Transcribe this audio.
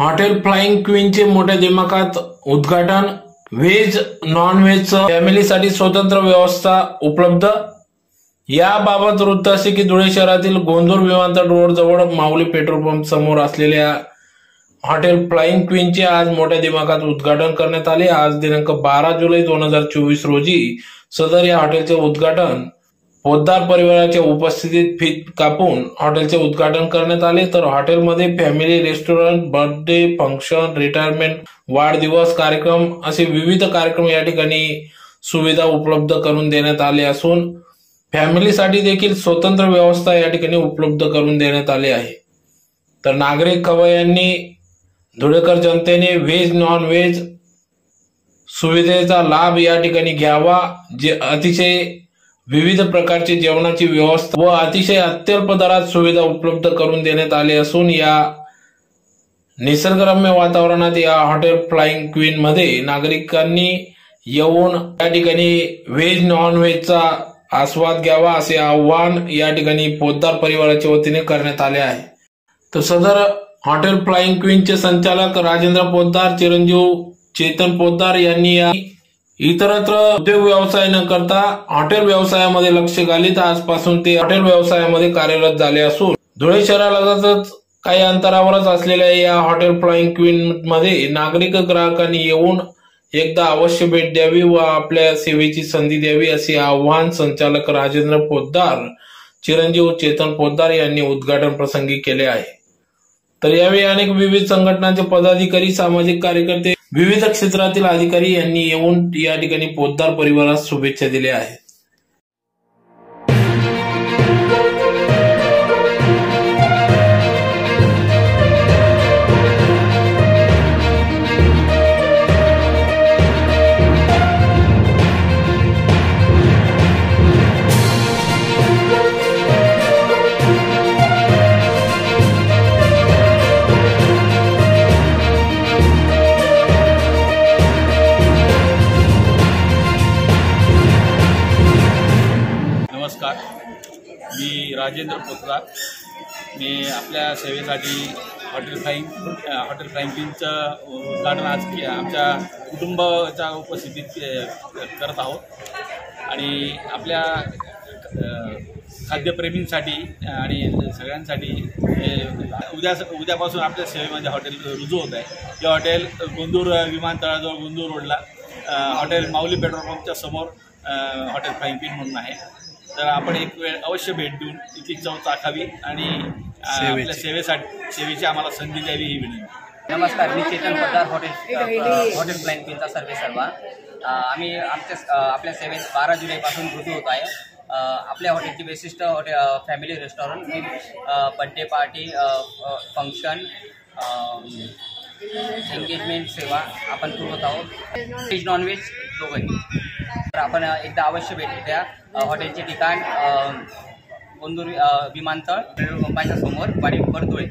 Hotel flying क्वीनचे मोठ्या दिमाखात उद्घाटन व्हेज नॉन व्हेज फॅमिलीसाठी स्वतंत्र व्यवस्था उपलब्ध. याबाबत वृत्त असे की धुळे शहरातील गोंदूर विमानतळ रोड जवळ माऊली पेट्रोल पंप समोर असलेल्या हॉटेल फ्लाइंग क्वीनचे आज मोठ्या दिमाखात उद्घाटन करण्यात आले. आज दिनांक बारा जुलै दोन हजार चोवीस रोजी सदर या हॉटेलचे उद्घाटन पोद्दार परिवाराच्या उपस्थितीत फीत कापून हॉटेलचे उद्घाटन करण्यात आले. तर हॉटेलमध्ये family restaurant birthday function retirement वाढदिवस कार्यक्रम असे विविध कार्यक्रम या ठिकाणी सुविधा उपलब्ध करून देण्यात आले असून फॅमिलीसाठी देखील स्वतंत्र व्यवस्था या ठिकाणी उपलब्ध करून देण्यात आली आहे. तर नागरिक खवयांनी धुळेकर जनतेने व्हेज नॉन व्हेज सुविधेचा लाभ या ठिकाणी घ्यावा जे अतिशय विविध प्रकारची जेवणाची व्यवस्था व अतिशय अत्यल्प दरात सुविधा उपलब्ध करून देण्यात आली असून या निसर्गरम्य वातावरणात या हॉटेल फ्लाइंग क्वीन मध्ये नागरिकांनी येऊन या ठिकाणी व्हेज नॉन व्हेजचा आस्वाद घ्यावा असे आव्हान या ठिकाणी पोद्दार परिवाराच्या वतीने करण्यात आले आहे. तर सदर हॉटेल फ्लाइंग क्वीनचे संचालक राजेंद्र पोद्दार चिरंजीव चेतन पोद्दार यांनी या इतरत्र उद्योग व्यवसाय न करता हॉटेल व्यवसायामध्ये लक्ष घालीत. आजपासून ते हॉटेल व्यवसायामध्ये कार्यरत झाले असून धुळे शहरालगतच काही अंतरावरच असलेल्या या हॉटेल फ्लाइंग क्वीन मध्ये नागरिक ग्राहकांनी येऊन एकदा अवश्य भेट द्यावी व आपल्या सेवेची संधी द्यावी असे आवाहन संचालक राजेंद्र पोद्दार चिरंजीव चेतन पोद्दार यांनी उद्घाटन प्रसंगी केले आहे. तर यावेळी अनेक विविध संघटनांचे पदाधिकारी सामाजिक कार्यकर्ते विविध क्षेत्रातील अधिकारी यांनी येऊन या ठिकाणी पोद्दार परिवारास शुभेच्छा दिल्या आहेत. मी राजेंद्र पोतदार. मी आपल्या सेवेसाठी हॉटेल फ्राईंग हॉटेल फ्राईंगचं उद्घाटन आज के आमच्या कुटुंबाच्या उपस्थितीत करत आहोत. आणि आपल्या खाद्यप्रेमींसाठी आणि सगळ्यांसाठी हे उद्या उद्यापासून आपल्या सेवेमध्ये हॉटेल रुजू होत आहे. हे हॉटेल गोंदूर विमानतळाजवळ गोंदूर रोडला हॉटेल माऊली पेट्रोल पंपच्या समोर हॉटेल फ्राईंग पिन म्हणून आहे. तर आपण एक वेळ अवश्य भेट देऊन इथली चव चाखावी आणि आपल्या सेवेसाठी सेवेची आम्हाला संधी द्यावी ही विनंती. नमस्कार मी Chetan Padar hotel hotel plan पिनचा सर्वा. अ, आम्ही आमच्या आपल्या सेवेत बारा जुलैपासून रुजू होत आहे. आपल्या हॉटेलची वैशिष्ट्य hotel family restaurant with birthday party function engagement सेवा आपण पुरवत आहोत. व्हेज नॉनव्हेज दोघंही. तर आपण एकदा अवश्य भेट द्या हॉटेलचे ठिकाण कोंदूर गोंदूर विमानतळ पेट्रोल पंपाच्या समोर वाडी परतोय